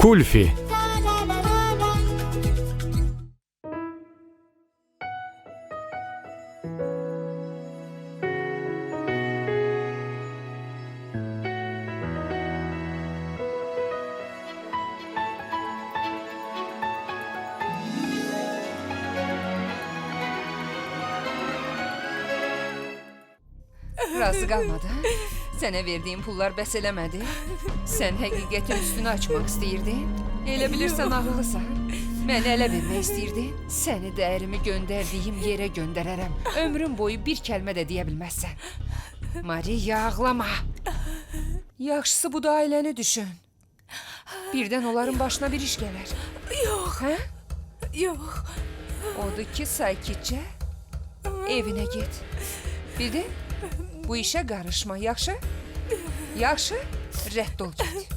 Kulfi Sənə verdiyim pullar bəs eləmədi. Sən həqiqətin üstünü açmaq istəyirdin. Elə bilirsən ağıllısan. Məni ələ vermək istəyirdin. Səni dəyərimi göndərdiyim yerə göndərərəm. Ömrün boyu bir kəlmə də deyə bilməzsən. Maria ağlama. Yaxşısı bu da ailəni düşün. Birdən onların başına bir iş gələr. Yox, Hə? yox. Odur ki sakitcə evinə get. Bir də bu işə qarışma, yaxşı? Yaxşı? Rədd ol get.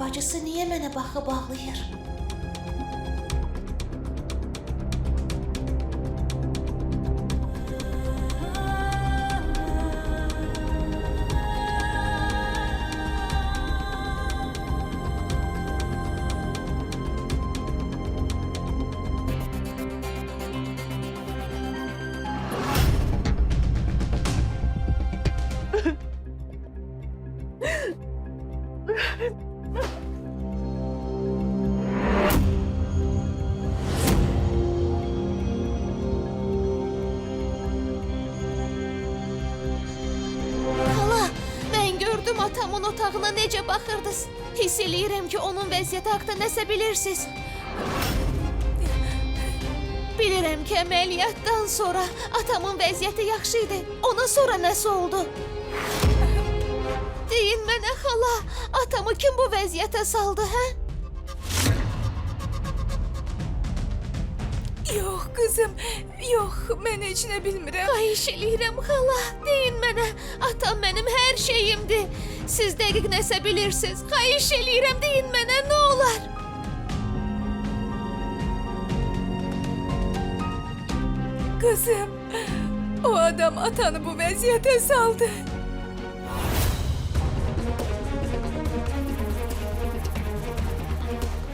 Bacısı niye mənə baxıb ağlayır? Otağına necə baxırdınız. Hiss eləyirəm ki, onun vəziyyəti haqqında nəsə bilirsiniz. Bilirəm ki, əməliyyatdan sonra atamın vəziyyəti yaxşı idi. Ondan sonra nəsə oldu? Deyin mənə xala, atamı kim bu vəziyyətə saldı, hə? Yox qızım, yox. Mən heç nə bilmirəm. Xahiş eləyirəm xala, deyin mənə. Atam mənim hər şeyimdir. Siz dəqiq nəsə bilirsiniz. Xahiş eləyirəm, deyin mənə nə olar. Kızım, o adam atanı bu vəziyyətə saldı.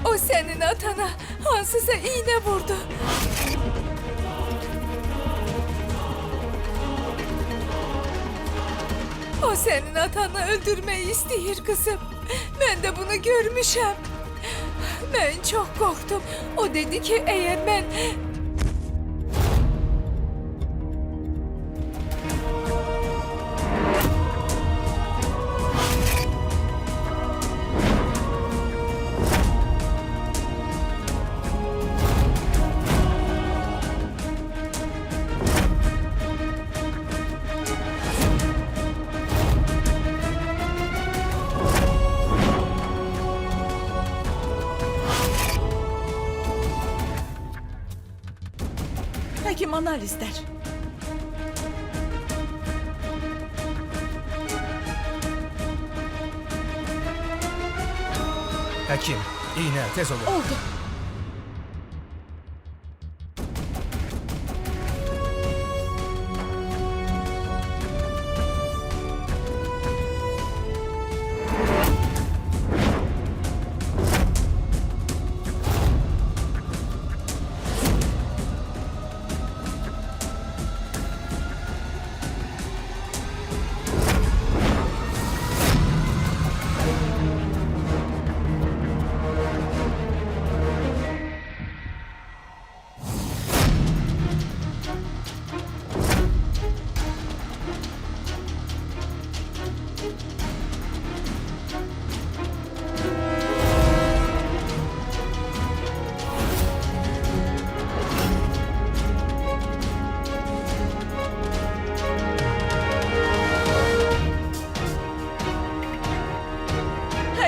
O senin atana hansısa iğne vurdu. O senin atanı öldürmeyi isteyir kızım. Ben de bunu görmüşəm. Ben çok korktum. O dedi ki eğer ben Hekim analiz der. Həkim, iynə, tez olun. Oldu.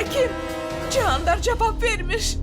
Hekim, Cihandar cevap vermiş.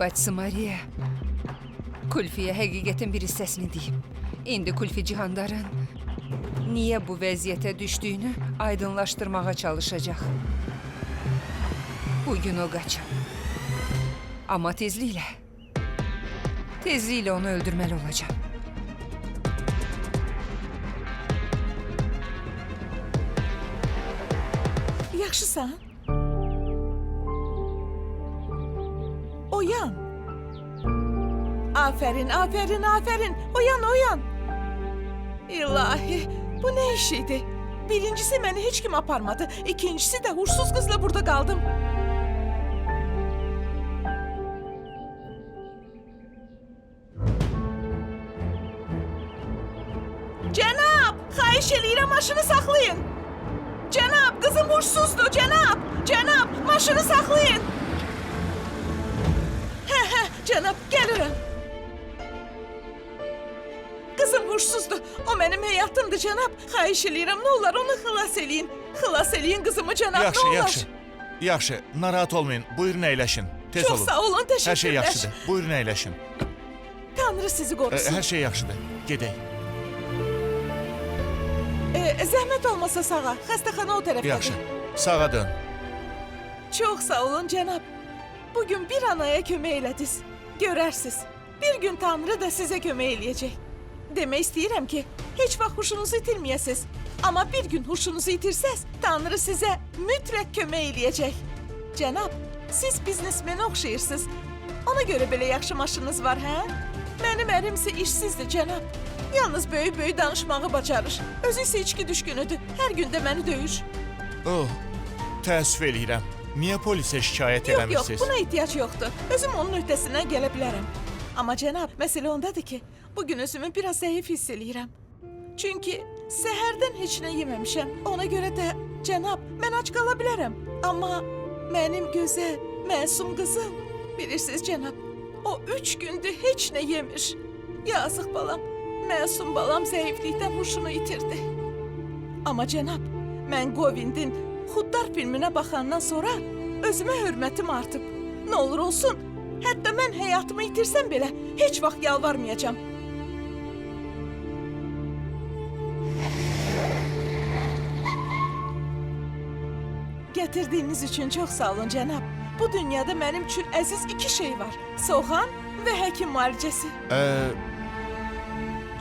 Bacısı Maria. Kulfiye həqiqətin bir hissəsini deyib. İndi Kulfi Cihandarın niyə bu vəziyyətə düşdüyünü aydınlaşdırmağa çalışacaq. Bugün o qaçır. Amma tezliklə, tezliklə onu öldürməli olacağam. Yaxşısan? Aferin, aferin, aferin. Oyan, oyan. İlahi, bu ne işiydi? Birincisi beni hiç kim aparmadı. İkincisi de hursuz kızla burada kaldım. Cenab, xahiş eləyirəm maşını saxlayın. Cenab, kızım hursuzdu. Cenab, Cenab, maşını saxlayın. Hə, hə, Cenab, gəlirəm. Kızım hursuzdu. O benim həyatımdı Cenab. Xahiş eləyirəm, nə olar onu xilas eləyin. Xilas eləyin kızımı Cenab, Yaxşı, nə olar. yaxşı. Yaxşı, narahat olmayın. Buyurun əyləşin. Tez Çox olun. sağ olun, təşəkkürlər. Hər şey yaxşıdır. Buyurun əyləşin. Tanrı sizi qorusun. Hər şey yaxşıdır. Gedək. Ee, zəhmət olmasa sağa. Xəstəxana o tərəfdədir. Yaxşı. Sağa dön. Çox sağ olun cənab. Bugün bir anaya kömək elədiniz. Görərsiniz. Bir gün Tanrı da sizə kömək eləyəcək. Demək istəyirəm ki, heç vaxt huşunuzu itirməyəsiniz. Amma bir gün huşunuzu itirsəz, Tanrı sizə mütləq kömək eləyəcək. Cənab, siz biznesmenə oxşayırsınız. Ona görə belə yaxşı maşınınız var, hə? Mənim ərim isə işsizdir, cənab. Yalnız böyük-böyük danışmağı bacarır. Özü isə içki düşkünüdür. Hər gün də məni döyür. Oh, təəssüf eləyirəm. Niyə polisə şikayət Yox, yox, eləmirsiniz? buna ehtiyac yoxdur. Özüm onun öhdəsindən gələ bilərəm. Amma cənab, məsələ ondadır ki, bugün özümü biraz zəif hiss eləyirəm. Çünki səhərdən heç nə yeməmişəm. Ona görə də cənab, mən ac qala bilərəm. Amma mənim gözəl, məsum qızım, bilirsiniz cənab, o üç gündür heç nə yemir. Yazıq balam, məsum balam zəiflikdən huşunu itirdi. Amma cənab, mən Govindin Xuddar filminə baxandan sonra özümə hörmətim artıb. Nə olur olsun, hətta mən həyatımı itirsəm belə heç vaxt yalvarmayacağam. Gətirdiyiniz üçün çox sağ olun cənab. Bu dünyada mənim üçün əziz iki şey var. Soğan və həkim müalicəsi. Ə,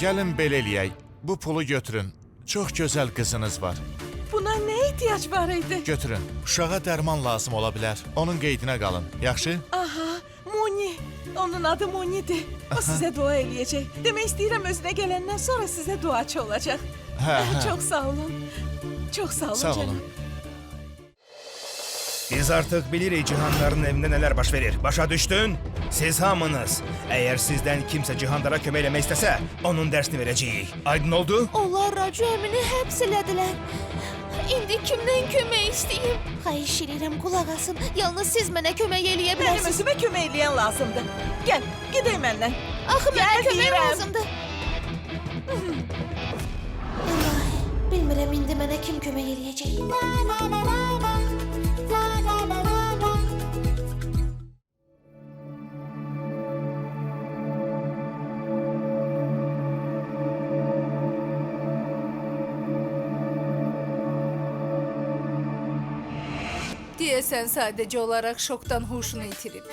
gəlin belə eləyək. Bu pulu götürün. Çox gözəl qızınız var. Buna nə ehtiyac var idi? Götürün. Uşağa dərman lazım ola bilər. Onun qeydinə qalın. Yaxşı? Aha, Muni. Onun adı Muni'dir. O sizə dua eləyəcək. Demək istəyirəm özünə gələndən sonra sizə duaçı olacaq. Hə, hə. Çox sağ olun. Çox sağ olun Sağ olun. Biz artık bilirik Cihandar'ın evinde neler baş verir. Başa düştün? Siz hamınız. Eğer sizden kimse Cihandar'a kömək eləmək istəsə, onun dərsini verəcəyik. Aydın oldu? Onlar Racu əmini həbs elədilər. İndi kimdən kömək istəyim? Xahiş edirəm qulaq asın. Yalnız siz mənə kömək eləyə Mənim bilərsiniz. özümə kömək eləyən lazımdır. Gəl, gedək məndən. Axı mənə Gəl kömək deyirəm. lazımdır. İlahi, bilmirəm indi mənə kim kömək eləyəcək. Deyəsən sadəcə olaraq şokdan huşunu itirib.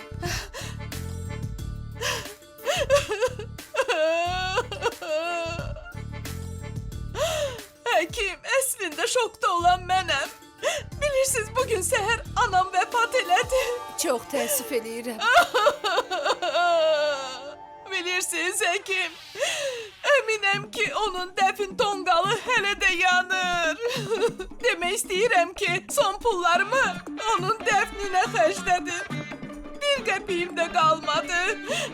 Həkim, əslində şokda olan mənəm. Bilirsiniz bugün seher anam vefat elədi. Çox təəssüf eləyirəm. Bilirsiniz hekim. Eminim ki onun dəfin tonqalı hələ də yanır. Demək istəyirəm ki, son pullarımı onun dəfninə xərclədim. Bir qəpiyim də qalmadı.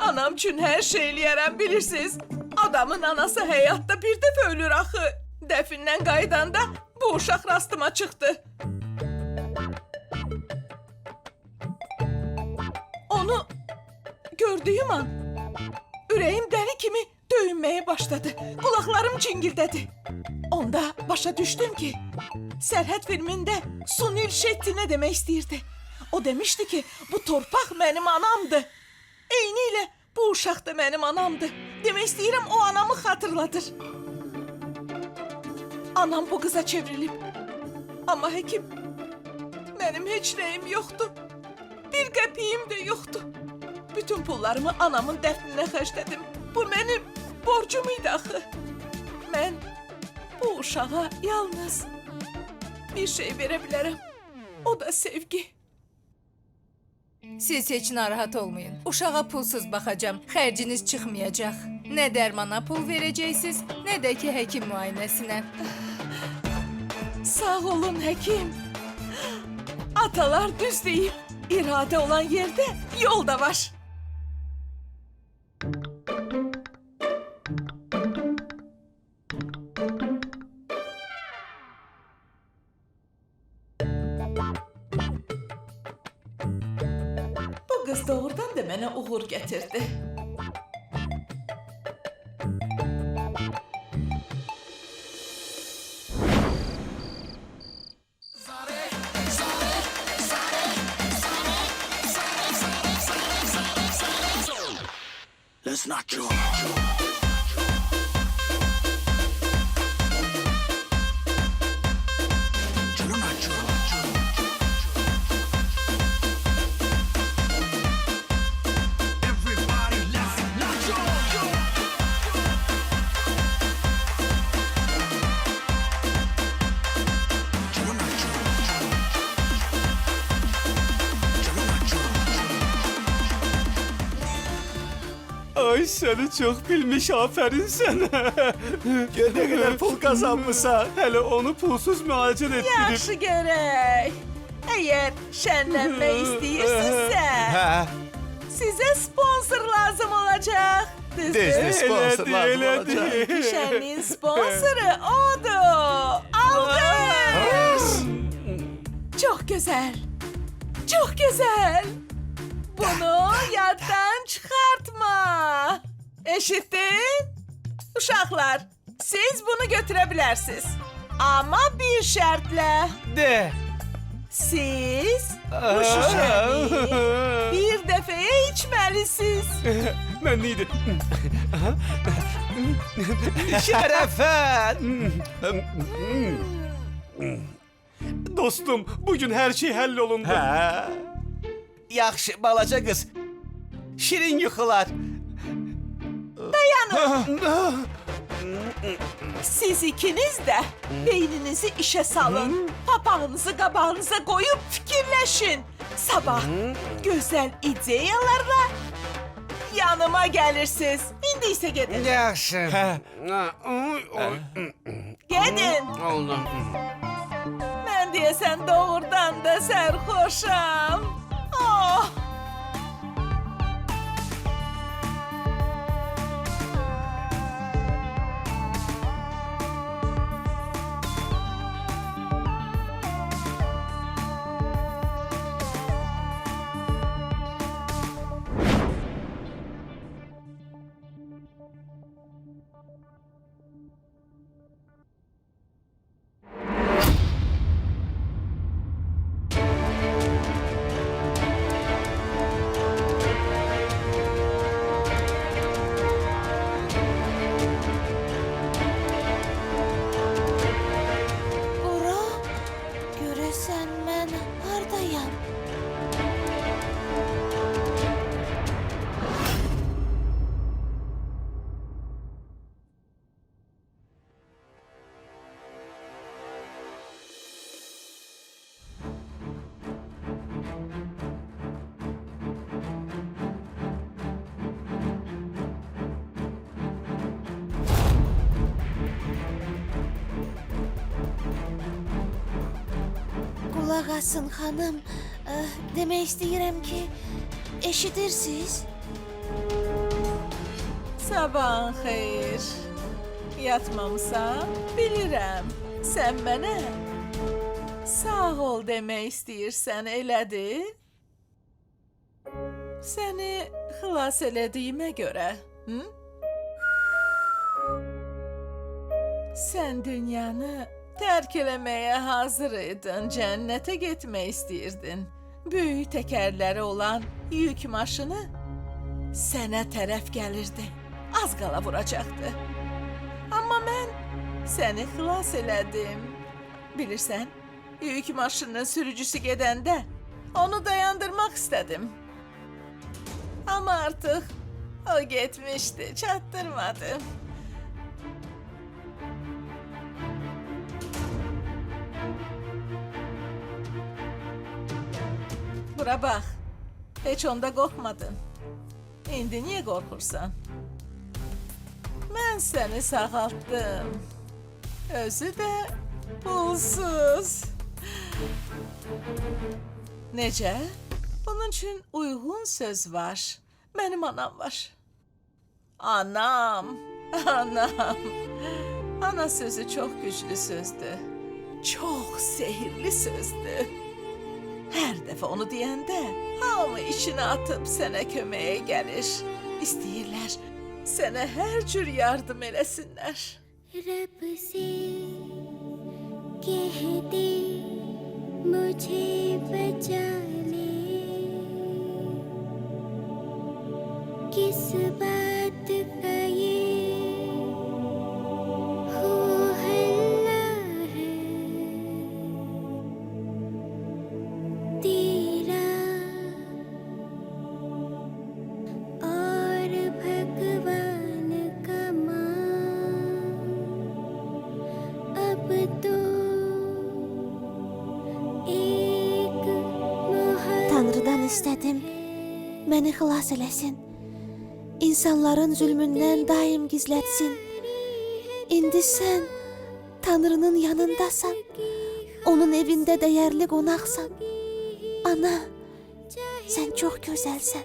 Anam üçün hər şey eləyərəm, bilirsiniz. Adamın anası həyatda bir dəfə ölür axı. Dəfindən qaydanda bu uşaq rastıma çıxdı. Onu gördüyüm an ürəyim dəli kimi döyünməyə başladı. Qulaqlarım cingildədi. Onda başa düşdüm ki, Sərhəd filmində Sunil Şetti nə demək istəyirdi. O demişdi ki, bu torpaq mənim anamdı. Eynilə bu uşaq da mənim anamdı. Demək istəyirəm o anamı xatırladır. Anam bu qıza çevrilib. Amma həkim, mənim heç nəyim yoxdur. Bir qəpiyim də yoxdur. Bütün pullarımı anamın dəfninə xərclədim. Bu mənim borcum idi axı. Mən bu uşağa yalnız bir şey verə bilərəm. O da sevgi. Siz heç narahat olmayın. Uşağa pulsuz baxacağam. Xərciniz çıxmayacaq. Nə dərmana pul verəcəksiniz, nə də ki həkim müayinəsinə. Sağ olun həkim. Atalar düz deyib. İradə olan yerdə yol da var. Mənə uğur gətirdi. Let's not joke. Seni çok bilmiş aferin sana. Gör ne kadar pul kazanmışsa. Hele onu pulsuz müalicə etdirib. Yaxşı görək. Əgər şənlənmək istəyirsinizsə, Ha, sizə sponsor lazım olacaq. Düzdür? Disney sponsor lazım elədi. olacak. Şənliyin sponsoru odur. Alqış. Çox gözəl. Çox gözəl. Bunu yaddan çıxartma. Eşitdin? Uşaqlar, siz bunu götürə bilərsiniz. Amma bir şərtlə. De. Siz bu şişəni bir dəfəyə içməlisiniz. Mən neydi? Şerefen. Dostum, bugün her şey hallolundu. Ha. Yaxşı balaca qız. Şirin yuxular. Siz ikiniz də beyninizi işə salın. Papağınızı qabağınıza qoyub fikirləşin. Sabah gözəl ideyalarla yanıma gəlirsiniz. İndi isə gedin. Yaxşı. Ha. Gedin. Oldu. Mən deyəsən doğrudan da sərxoşam. Oh! Qulaq asın xanım. Ə, demək istəyirəm ki, eşidirsiz? Sabahın xeyir. Yatmamısan, bilirəm. Sən mənə sağ ol demək istəyirsən, elədir? Səni xilas elədiyimə görə, hı? Sən dünyanı tərk eləməyə hazır idin, cənnətə getmək istəyirdin. Böyük təkərləri olan yük maşını sənə tərəf gəlirdi. Az qala vuracaqdı. Amma mən səni xilas elədim. Bilirsən, yük maşınının sürücüsü gedəndə onu dayandırmaq istədim. Amma artıq o getmişdi, çatdırmadım. Bura bax. Heç onda qorxmadın. İndi niyə qorxursan? Mən səni sağaltdım. Özü də pulsuz. Necə? Bunun üçün uyğun söz var. Mənim anam var. Anam, anam. Ana sözü çox güclü sözdür. Çox sehirli sözdür. Hər dəfə onu deyəndə hamı içinə atıb sənə köməyə gəlir. İstəyirlər sənə hər cür yardım eləsinlər. रब से कह दे मुझे बचा ले किस बात istədim. Məni xilas eləsin. İnsanların zülmündən daim gizlətsin. İndi sən Tanrının yanındasan. Onun evində dəyərli qonaqsan. Ana, sən çox gözəlsən.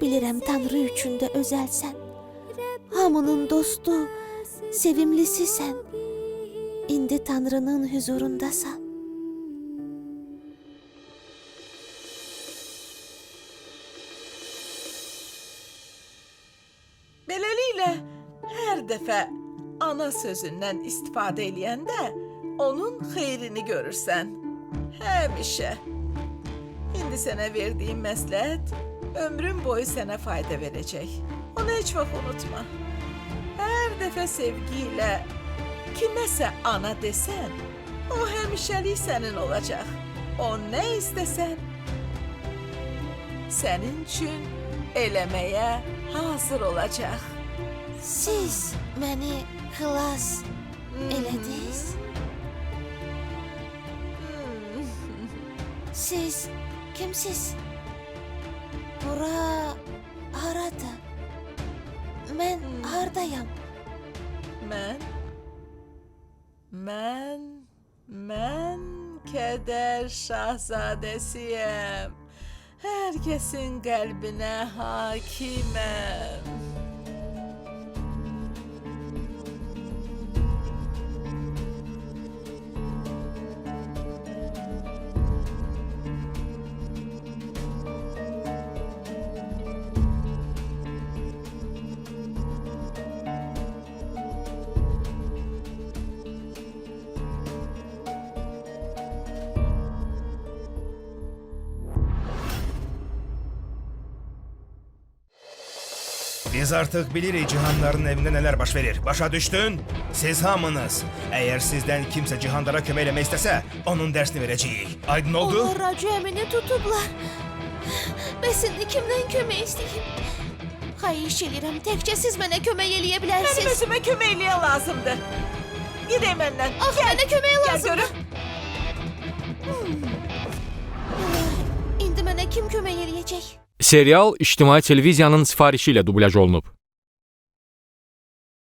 Bilirəm Tanrı üçün də özəlsən. Hamının dostu, sevimlisisən. İndi Tanrının huzurundasan. Beləliklə hər dəfə ana sözündən istifadə eləyəndə onun xeyrini görürsən. Həmişə. İndi sənə verdiyim məsləhət ömrün boyu sənə fayda verəcək. Onu heç vaxt unutma. Hər dəfə sevgi ilə kiməsə ana desən, o həmişəlik sənin olacaq. O nə istəsən sənin üçün eləməyə hazır olacaq. Siz məni xilas elədiniz. Siz kimsiz? Bura haradır? Mən hardayam? Mən Mən mən kədər şahzadəsiyəm. Hər kəsin qəlbinə Biz artıq bilirik cihanların evində nələr baş verir. Başa düşdün? Siz hamınız. Əgər sizdən kimsə cihandara kömək eləmək istəsə, onun dərsini verəcəyik. Aydın oldu? Onlar Racu əmini tutublar. Bəs indi kimdən kömək istəyim? Xahiş edirəm, təkcə siz mənə kömək eləyə Mənim bilərsiniz. özümə kömək eləyə lazımdır. Gedək məndən. Ax, mənə kömək Gəl lazımdır. görüm. İndi mənə kim kömək eləyəcək? Serial ictimai televiziyanın sifarişi ilə dublyaj olunub.